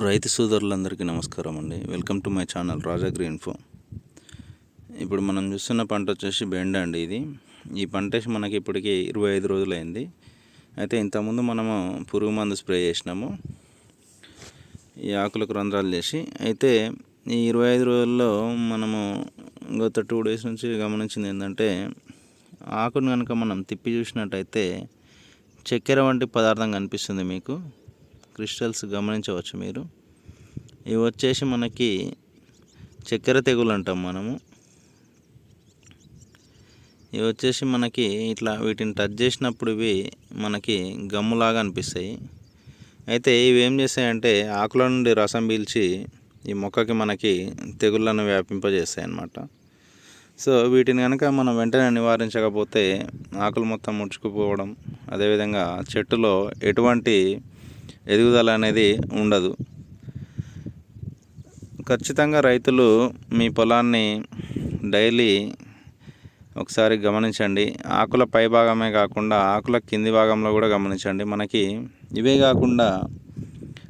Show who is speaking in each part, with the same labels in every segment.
Speaker 1: రైతు సోదరులందరికీ నమస్కారం అండి. Welcome to my channel Raja green ఫో ఇప్పుడు మనం చూస్తున్న పంట వచ్చేసి బెండ అండి ఇది. ఈ పంట మనకి ఇప్పటికీ ఇరవై ఐదు రోజులైంది. అయితే ఇంతకుముందు మనము పురుగు మందు స్ప్రే చేసినాము. ఈ ఆకులకు రంధ్రాలు చేసి. అయితే ఈ ఇరవై ఐదు రోజుల్లో మనము గత టూ డేస్ నుంచి గమనించింది ఏంటంటే ఆకును కనుక మనం తిప్పి చూసినట్టయితే చక్కెర వంటి పదార్థం కనిపిస్తుంది మీకు. క్రిస్టల్స్ గమనించవచ్చు మీరు. ఇవి వచ్చేసి మనకి చక్కెర తెగులు అంటాం మనము. ఇవి వచ్చేసి మనకి ఇట్లా వీటిని టచ్ చేసినప్పుడు ఇవి మనకి గమ్ములాగా అనిపిస్తాయి. అయితే ఇవి ఏం చేస్తాయంటే ఆకుల నుండి రసం పీల్చి ఈ మొక్కకి మనకి తెగుళ్ళను వ్యాపింపజేస్తాయి అన్నమాట సో వీటిని కనుక మనం వెంటనే నివారించకపోతే ఆకులు మొత్తం ముడుచుకుపోవడం అదేవిధంగా చెట్టులో ఎటువంటి ఎదుగుదల అనేది ఉండదు. ఖచ్చితంగా రైతులు మీ పొలాన్ని డైలీ ఒకసారి గమనించండి. ఆకుల పై భాగమే కాకుండా ఆకుల కింది భాగంలో కూడా గమనించండి. మనకి ఇవే కాకుండా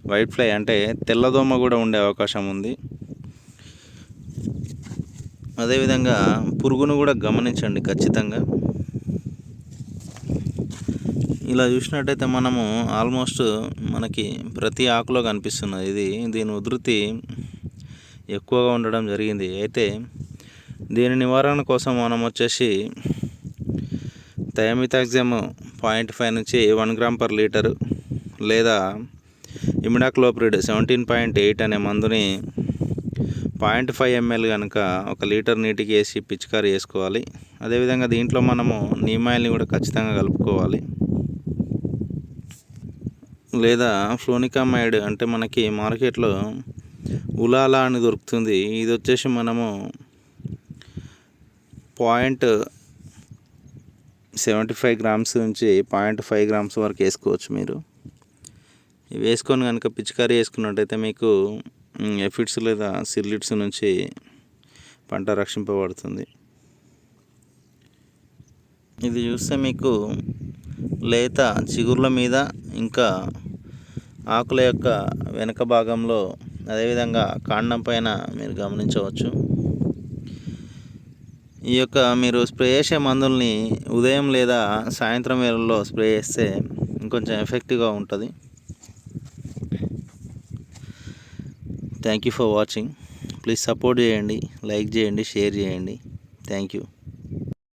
Speaker 1: వైట్ ఫ్లై అంటే తెల్లదోమ కూడా ఉండే అవకాశం ఉంది. అదేవిధంగా పురుగును కూడా గమనించండి ఖచ్చితంగా. ఇలా చూసినట్టయితే మనము ఆల్మోస్ట్ మనకి ప్రతి ఆకులో కనిపిస్తున్నది. ఇది దీని ఉధృతి ఎక్కువగా ఉండడం జరిగింది. అయితే దీని నివారణ కోసం మనం వచ్చేసి థయామితాక్సిమ్ పాయింట్ ఫైవ్ నుంచి వన్ గ్రామ్ పర్ లీటరు లేదా ఇమిడాక్లోప్రిడ్ సెవెంటీన్ పాయింట్ ఎయిట్ అనే మందుని పాయింట్ ఫైవ్ ఎంఎల్ కనుక ఒక లీటర్ నీటికి వేసి పిచికారి వేసుకోవాలి అదేవిధంగా దీంట్లో మనము నీమాయిల్ని కూడా ఖచ్చితంగా కలుపుకోవాలి. లేదా ఫ్లోనికామైడ్ అంటే మనకి మార్కెట్లో ఉలాలా అని దొరుకుతుంది. ఇది వచ్చేసి మనము పాయింట్ సెవెంటీ ఫైవ్ గ్రామ్స్ నుంచి పాయింట్ ఫైవ్ గ్రామ్స్ వరకు వేసుకోవచ్చు మీరు. ఇవి వేసుకొని కనుక పిచికారీ వేసుకున్నట్టయితే మీకు ఎఫిడ్స్ లేదా సిర్లిడ్స్ నుంచి పంట రక్షింపబడుతుంది. ఇది చూస్తే మీకు లేత చిగుర్ల మీద ఇంకా ఆకుల యొక్క వెనుక భాగంలో అదేవిధంగా కాండం పైన మీరు గమనించవచ్చు. ఈ యొక్క మీరు స్ప్రే చేసే మందుల్ని ఉదయం లేదా సాయంత్రం వేళల్లో స్ప్రే చేస్తే ఇంకొంచెం ఎఫెక్టివ్గా ఉంటుంది. Thank you for watching please support చేయండి లైక్ చేయండి షేర్ చేయండి. Thank you